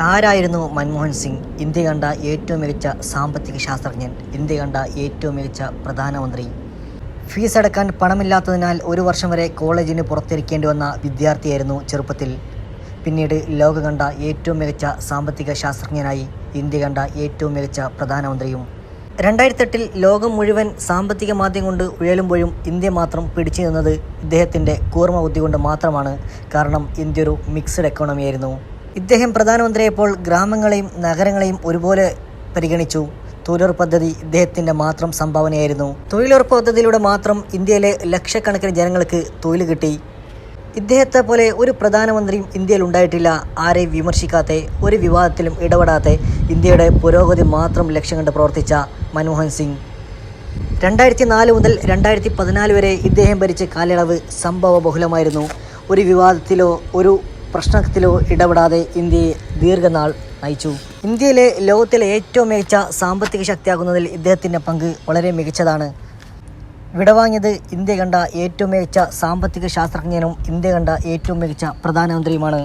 ആരായിരുന്നു മൻമോഹൻ സിംഗ്? ഇന്ത്യ കണ്ട ഏറ്റവും മികച്ച സാമ്പത്തിക ശാസ്ത്രജ്ഞൻ ഇന്ത്യ കണ്ട ഏറ്റവും മികച്ച പ്രധാനമന്ത്രി. ഫീസ് അടക്കാൻ പണമില്ലാത്തതിനാൽ ഒരു വർഷം വരെ കോളേജിന് പുറത്തിരിക്കേണ്ടി വന്ന വിദ്യാർത്ഥിയായിരുന്നു ചെറുപ്പത്തിൽ. പിന്നീട് ലോകം കണ്ട ഏറ്റവും മികച്ച സാമ്പത്തിക ശാസ്ത്രജ്ഞനായി ഇന്ത്യ കണ്ട ഏറ്റവും മികച്ച പ്രധാനമന്ത്രിയും. രണ്ടായിരത്തെട്ടിൽ ലോകം മുഴുവൻ സാമ്പത്തിക മാധ്യം കൊണ്ട് ഉയലുമ്പോഴും ഇന്ത്യ മാത്രം പിടിച്ചു നിന്നത് ഇദ്ദേഹത്തിന്റെ കൂർമ്മ ബുദ്ധി കൊണ്ട് മാത്രമാണ്. കാരണം ഇന്ത്യ ഒരു മിക്സഡ് എക്കോണമിയായിരുന്നു ഇദ്ദേഹം പ്രധാനമന്ത്രിയായപ്പോൾ ഗ്രാമങ്ങളെയും നഗരങ്ങളെയും ഒരുപോലെ പരിഗണിച്ചു. തൊഴിലുറപ്പ് പദ്ധതി ഇദ്ദേഹത്തിന്റെ മാത്രം സംഭാവനയായിരുന്നു. തൊഴിലുറപ്പ് പദ്ധതിയിലൂടെ മാത്രം ഇന്ത്യയിലെ ലക്ഷക്കണക്കിന് ജനങ്ങൾക്ക് തൊഴിൽ കിട്ടി. ഇദ്ദേഹത്തെ പോലെ ഒരു പ്രധാനമന്ത്രിയും ഇന്ത്യയിൽ ഉണ്ടായിട്ടില്ല. ആരെയും വിമർശിക്കാത്ത ഒരു വിവാദത്തിലും ഇടപെടാത്ത ഇന്ത്യയുടെ പുരോഗതി മാത്രം ലക്ഷ്യം കണ്ട് പ്രവർത്തിച്ച മൻമോഹൻ സിംഗ്. രണ്ടായിരത്തി നാല് മുതൽ രണ്ടായിരത്തി പതിനാല് വരെ ഇദ്ദേഹം ഭരിച്ച കാലയളവ് സംഭവ ബഹുലമായിരുന്നു ഒരു വിവാദത്തിലോ ഒരു പ്രശ്നത്തിലോ ഇടപെടാതെ ഇന്ത്യയെ ദീർഘനാൾ നയിച്ചു. ഇന്ത്യയിലെ ലോകത്തിലെ ഏറ്റവും മികച്ച സാമ്പത്തിക ശക്തിയാകുന്നതിൽ ഇദ്ദേഹത്തിന്റെ പങ്ക് വളരെ മികച്ചതാണ്. വിടവാങ്ങിയത് ഇന്ത്യ കണ്ട ഏറ്റവും മികച്ച സാമ്പത്തിക ശാസ്ത്രജ്ഞനും ഇന്ത്യ കണ്ട ഏറ്റവും മികച്ച പ്രധാനമന്ത്രിയുമാണ്